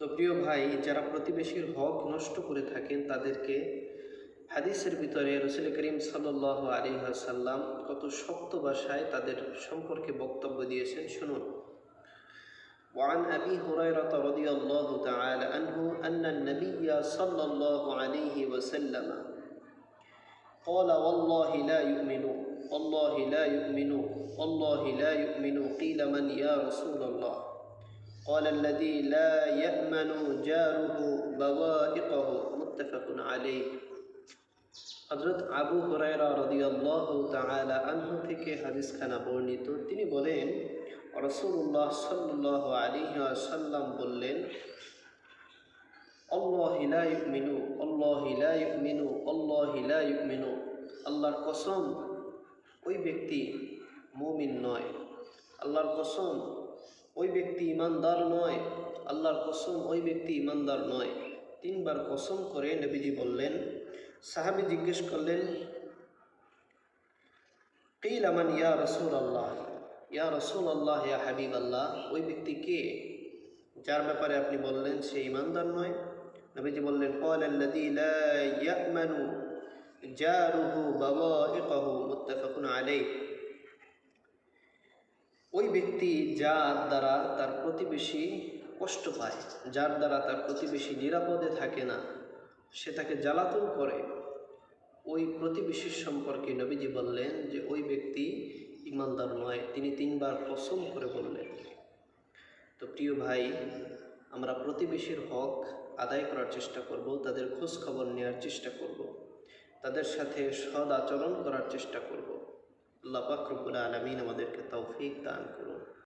তো প্রিয় ভাই যারা প্রতিবেশীর হক নষ্ট করে থাকেন তাদেরকে হাদিসের ভিতরে রসুল করিম সাল্লাহ আলী সাল্লাম কত শক্ত ভাষায় তাদের সম্পর্কে বক্তব্য দিয়েছেন শুনুন وعن أبي هريرة رضي الله تعالى عنه أن النبي صلى الله عليه وسلم قال والله لا يؤمن والله لا يؤمن والله لا يؤمن قيل من يا رسول الله قال الذي لا يأمن جاره بوائقه متفق عليه হজরত আবু হরাইরা রদিয়াল্লাহ তাআলা আনহু থেকে হাদিস খানা বর্ণিত তিনি বলেন রসুল্লাহ সাল্লাহ আলী সাল্লাম বললেন আল্লাহ মিনু আল্লাহ মিনু আল্লাহ মিনু আল্লাহর কসম ওই ব্যক্তি মুমিন নয় আল্লাহর কসম ওই ব্যক্তি ইমানদার নয়, আল্লাহর কসম ওই ব্যক্তি ইমানদার নয়। তিনবার কসম করে নবীজি বললেন, সাহাবি জিজ্ঞেস করলেন, কিল আমান ইয়া রসুল আল্লাহ ইয়া রসুল আল্লাহ ইয়া হাবিব আল্লাহ ওই ব্যক্তি কে? যার ব্যাপারে আপনি বললেন, সে ইমানদার নয়। নবীজি বললেন কল আল্লাদি লা ইয়ামানু জারুহু বাবাইকাহু মুত্তাফাকুন আলাইহ। ওই ব্যক্তি যার দ্বারা তার প্রতিবেশী কষ্ট পায়, যার দ্বারা তার প্রতিবেশী নিরাপদে থাকে না, সে তাকে জ্বালাতন করে। ওই প্রতিবেশীর সম্পর্কে নবীজি বললেন যে, ওই ব্যক্তি ইমানদার নয়, তিনি তিনবার কসম করে বললেন। তো প্রিয় ভাই, আমরা প্রতিবেশীর হক আদায় করার চেষ্টা করব, তাদের খোঁজ খবর নেওয়ার চেষ্টা করব, তাদের সাথে সদ আচরণ করার চেষ্টা করব। আল্লাহ পাকরবুল আলমিন আমাদেরকে তৌফিক দান করুন।